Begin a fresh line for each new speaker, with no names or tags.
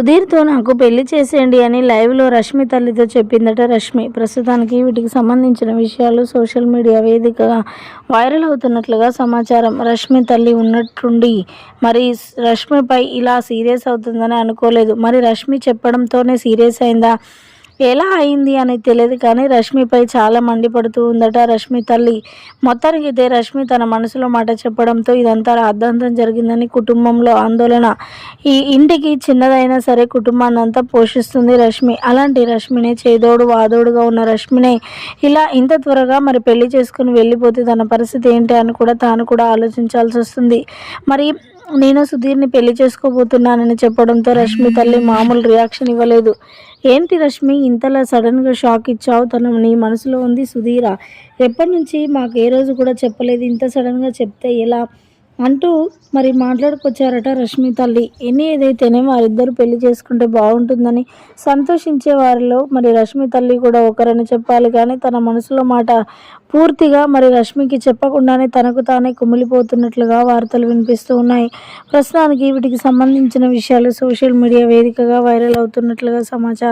సుధీర్తో నాకు పెళ్ళి చేసేయండి అని లైవ్లో రష్మి తల్లితో చెప్పిందట రష్మి. ప్రస్తుతానికి వీటికి సంబంధించిన విషయాలు సోషల్ మీడియా వేదికగా వైరల్ అవుతున్నట్లుగా సమాచారం. రష్మి తల్లి ఉన్నట్టుండి మరి రష్మిపై ఇలా సీరియస్ అవుతుందని అనుకోలేదు. మరి రష్మి చెప్పడంతోనే సీరియస్ అయిందా? ఎలా అయింది అని తెలియదు కానీ రష్మిపై చాలా మండిపడుతూ ఉందట. రష్మి తల్లి మొత్తానికి అయితే రష్మి తన మనసులో మాట చెప్పడంతో ఇదంతా అర్ధాంతం జరిగిందని కుటుంబంలో ఆందోళన. ఈ ఇంటికి చిన్నదైనా సరే కుటుంబాన్ని అంతా పోషిస్తుంది రష్మి. అలాంటి రష్మినే చేదోడు వాదోడుగా ఉన్న రష్మినే ఇలా ఇంత త్వరగా మరి పెళ్ళి చేసుకుని వెళ్ళిపోతే తన పరిస్థితి ఏంటి అని కూడా తాను కూడా ఆలోచించాల్సి వస్తుంది. మరి నేను సుధీర్ని పెళ్ళి చేసుకోబోతున్నానని చెప్పడంతో రష్మి తల్లి మామూలు రియాక్షన్ ఇవ్వలేదు. ఏంటి రష్మి ఇంతలా సడన్గా షాక్ ఇచ్చావు? తను నీ మనసులో ఉంది సుధీరా. ఎప్పటి నుంచి మాకు ఏ రోజు కూడా చెప్పలేదు. ఇంత సడన్గా చెప్తే ఎలా? అంటూ మరి మాట్లాడుకొచ్చారట రష్మి తల్లి. ఎన్ని ఏదైతేనే వారిద్దరు పెళ్ళి చేసుకుంటే బాగుంటుందని సంతోషించే వారిలో మరి రష్మి తల్లి కూడా ఒకరని చెప్పాలి. కానీ తన మనసులో మాట పూర్తిగా మరి రష్మికి చెప్పకుండానే తనకు తానే కుమిలిపోతున్నట్లుగా వార్తలు వినిపిస్తూ ఉన్నాయి. ప్రస్తుతానికి వీటికి సంబంధించిన విషయాలు సోషల్ మీడియా వేదికగా వైరల్ అవుతున్నట్లుగా సమాచారం